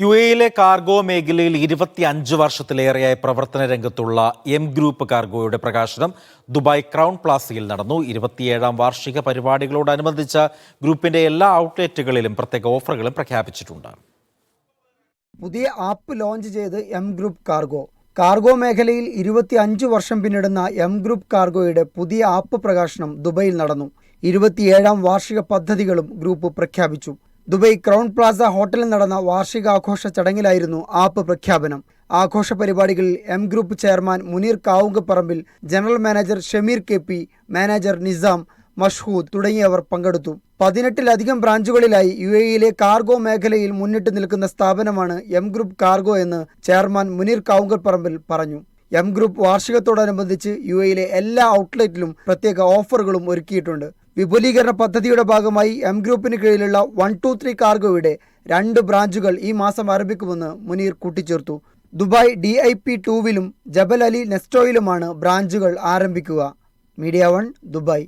U എയിലെ cargo മേഖലയിൽ ഇരുപത്തി അഞ്ച് വർഷത്തിലേറെയായി പ്രവർത്തന രംഗത്തുള്ള എം ഗ്രൂപ്പ് കാർഗോയുടെ പ്രകാശനം ദുബായ് ക്രൗൺ പ്ലാസയിൽ നടന്നു. ഇരുപത്തിയേഴാം വാർഷിക പരിപാടികളോടനുബന്ധിച്ച ഗ്രൂപ്പിന്റെ എല്ലാ ഔട്ട്ലെറ്റുകളിലും പ്രത്യേക ഓഫറുകളും പ്രഖ്യാപിച്ചിട്ടുണ്ട്. പുതിയ ആപ്പ് ലോഞ്ച് ചെയ്ത് എം ഗ്രൂപ്പ് കാർഗോ. കാർഗോ മേഖലയിൽ ഇരുപത്തി അഞ്ച് വർഷം പിന്നിടുന്ന എം ഗ്രൂപ്പ് കാർഗോയുടെ പുതിയ ആപ്പ് പ്രകാശനം ദുബൈയിൽ നടന്നു. ഇരുപത്തിയേഴാം വാർഷിക പദ്ധതികളും ഗ്രൂപ്പ് പ്രഖ്യാപിച്ചു. ദുബൈ ക്രൗൺ പ്ലാസ ഹോട്ടലിൽ നടന്ന വാർഷികാഘോഷ ചടങ്ങിലായിരുന്നു ആപ്പ് പ്രഖ്യാപനം. ആഘോഷ പരിപാടികളിൽ M group chairman Muneer Kavungaparambil general manager Shameer K P manager Nizam Mashhood തുടങ്ങിയവർ പങ്കെടുത്തു. പതിനെട്ടിലധികം ബ്രാഞ്ചുകളിലായി യു എയിലെ കാർഗോ മേഖലയിൽ മുന്നിട്ട് നിൽക്കുന്ന സ്ഥാപനമാണ് എം ഗ്രൂപ്പ് കാർഗോ എന്ന് ചെയർമാൻ മുനീർ കാവുങ്കൽപ്പറമ്പിൽ പറഞ്ഞു. എം ഗ്രൂപ്പ് വാർഷികത്തോടനുബന്ധിച്ച് യു എയിലെ എല്ലാ ഔട്ട്ലെറ്റിലും പ്രത്യേക ഓഫറുകളും ഒരുക്കിയിട്ടുണ്ട്. വിപുലീകരണ പദ്ധതിയുടെ ഭാഗമായി എം ഗ്രൂപ്പിന് കീഴിലുള്ള വൺ ടു ത്രീ കാർഗോയുടെ രണ്ട് ബ്രാഞ്ചുകൾ ഈ മാസം ആരംഭിക്കുമെന്ന് മുനീർ കൂട്ടിച്ചേർത്തു. ദുബായ് ഡി ഐ പി ടൂവിലും ജബൽ അലി നെസ്റ്റോയിലുമാണ് ബ്രാഞ്ചുകൾ ആരംഭിക്കുക. Media one Dubai.